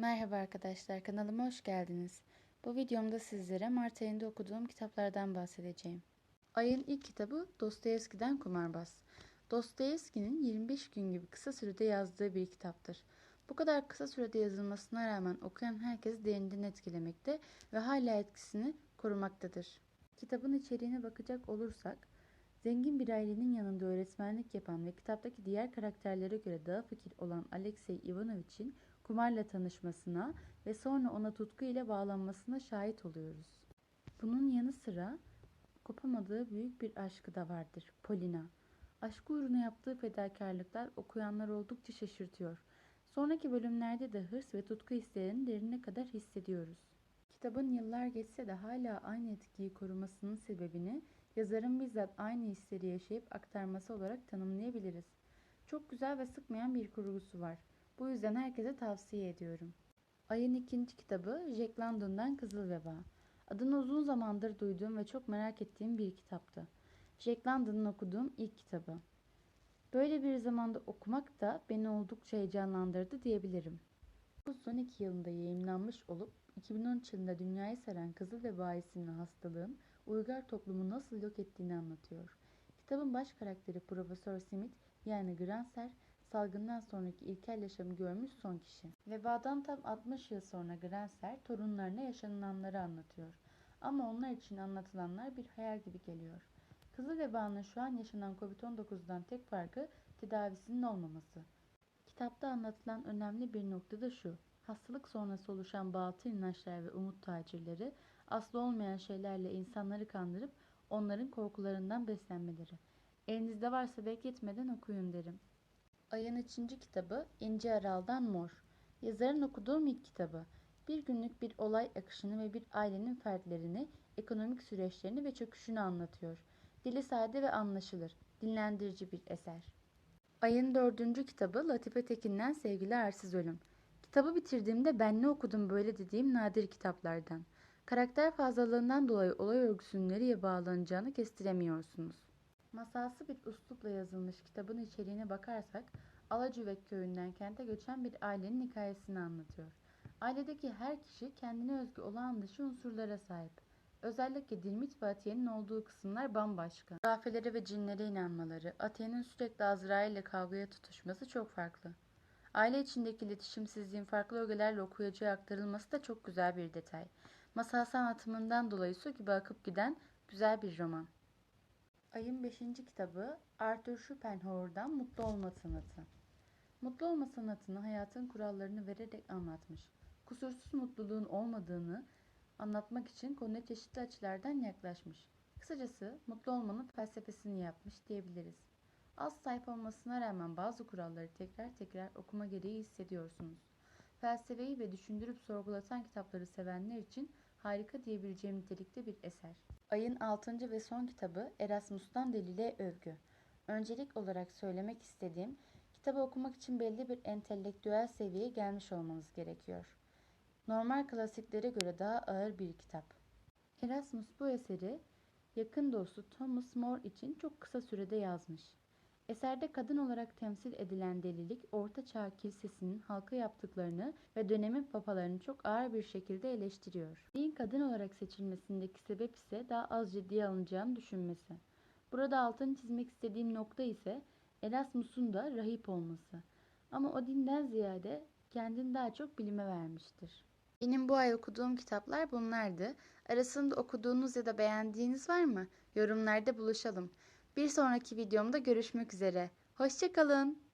Merhaba arkadaşlar, kanalıma hoş geldiniz. Bu videomda sizlere Mart ayında okuduğum kitaplardan bahsedeceğim. Ayın ilk kitabı Dostoyevski'den Kumarbaz. Dostoyevski'nin 25 gün gibi kısa sürede yazdığı bir kitaptır. Bu kadar kısa sürede yazılmasına rağmen okuyan herkesi derinden etkilemekte ve hala etkisini korumaktadır. Kitabın içeriğine bakacak olursak, zengin bir ailenin yanında öğretmenlik yapan ve kitaptaki diğer karakterlere göre daha fakir olan Alexey Ivanovich'in kumarla tanışmasına ve sonra ona tutku ile bağlanmasına şahit oluyoruz. Bunun yanı sıra kopamadığı büyük bir aşkı da vardır, Polina. Aşkı uğruna yaptığı fedakarlıklar okuyanlar oldukça şaşırtıyor. Sonraki bölümlerde de hırs ve tutku hislerini derine kadar hissediyoruz. Kitabın yıllar geçse de hala aynı etkiyi korumasının sebebini yazarın bizzat aynı hisleri yaşayıp aktarması olarak tanımlayabiliriz. Çok güzel ve sıkmayan bir kurgusu var. Bu yüzden herkese tavsiye ediyorum. Ayın ikinci kitabı Jack London'dan Kızıl Veba. Adını uzun zamandır duyduğum ve çok merak ettiğim bir kitaptı. Jack London'ın okuduğum ilk kitabı. Böyle bir zamanda okumak da beni oldukça heyecanlandırdı diyebilirim. 1912 yılında yayımlanmış olup 2013 yılında dünyayı saran Kızıl Veba isimli hastalığın uygar toplumu nasıl yok ettiğini anlatıyor. Kitabın baş karakteri Profesör Smith yani Granser salgından sonraki ilkel yaşamı görmüş son kişi. Vebadan tam 60 yıl sonra Granser torunlarına yaşanılanları anlatıyor. Ama onlar için anlatılanlar bir hayal gibi geliyor. Kızıl vebanın şu an yaşanan Covid-19'dan tek farkı tedavisinin olmaması. Kitapta anlatılan önemli bir nokta da şu. Hastalık sonrası oluşan batıl inançlar ve umut tacirleri aslı olmayan şeylerle insanları kandırıp onların korkularından beslenmeleri. Elinizde varsa bekletmeden okuyun derim. Ayın üçüncü kitabı İnci Aral'dan Mor. Yazarın okuduğum ilk kitabı. Bir günlük bir olay akışını ve bir ailenin fertlerini, ekonomik süreçlerini ve çöküşünü anlatıyor. Dili sade ve anlaşılır, dinlendirici bir eser. Ayın dördüncü kitabı Latife Tekin'den Sevgili Arsız Ölüm. Kitabı bitirdiğimde ben ne okudum böyle dediğim nadir kitaplardan. Karakter fazlalığından dolayı olay örgüsünün nereye bağlanacağını kestiremiyorsunuz. Masalsı bir üslupla yazılmış kitabın içeriğine bakarsak Alacüvek köyünden kente göçen bir ailenin hikayesini anlatıyor. Ailedeki her kişi kendine özgü olağan dışı unsurlara sahip. Özellikle Dilmit ve Atiye'nin olduğu kısımlar bambaşka. Rafelere ve cinlere inanmaları, Atiye'nin sürekli Azrail ile kavgaya tutuşması çok farklı. Aile içindeki iletişimsizliğin farklı ögelerle okuyucuya aktarılması da çok güzel bir detay. Masalsal anlatımından dolayı su gibi akıp giden güzel bir roman. Ayın 5. kitabı Arthur Schopenhauer'dan Mutlu Olma Sanatı. Mutlu olma sanatını hayatın kurallarını vererek anlatmış. Kusursuz mutluluğun olmadığını anlatmak için konuya çeşitli açılardan yaklaşmış. Kısacası mutlu olmanın felsefesini yapmış diyebiliriz. Az sayfa olmasına rağmen bazı kuralları tekrar tekrar okuma gereği hissediyorsunuz. Felsefeyi ve düşündürüp sorgulatan kitapları sevenler için harika diyebileceğim nitelikte bir eser. Ayın 6. ve son kitabı Erasmus'tan Delile Övgü. Öncelik olarak söylemek istediğim, kitabı okumak için belli bir entelektüel seviyeye gelmiş olmanız gerekiyor. Normal klasiklere göre daha ağır bir kitap. Erasmus bu eseri yakın dostu Thomas More için çok kısa sürede yazmış. Eserde kadın olarak temsil edilen delilik, Orta Çağ Kilisesi'nin halka yaptıklarını ve dönemin papalarını çok ağır bir şekilde eleştiriyor. Din kadın olarak seçilmesindeki sebep ise daha az ciddiye alınacağını düşünmesi. Burada altını çizmek istediğim nokta ise Erasmus'un da rahip olması. Ama o dinden ziyade kendini daha çok bilime vermiştir. Benim bu ay okuduğum kitaplar bunlardı. Arasında okuduğunuz ya da beğendiğiniz var mı? Yorumlarda buluşalım. Bir sonraki videomda görüşmek üzere. Hoşçakalın.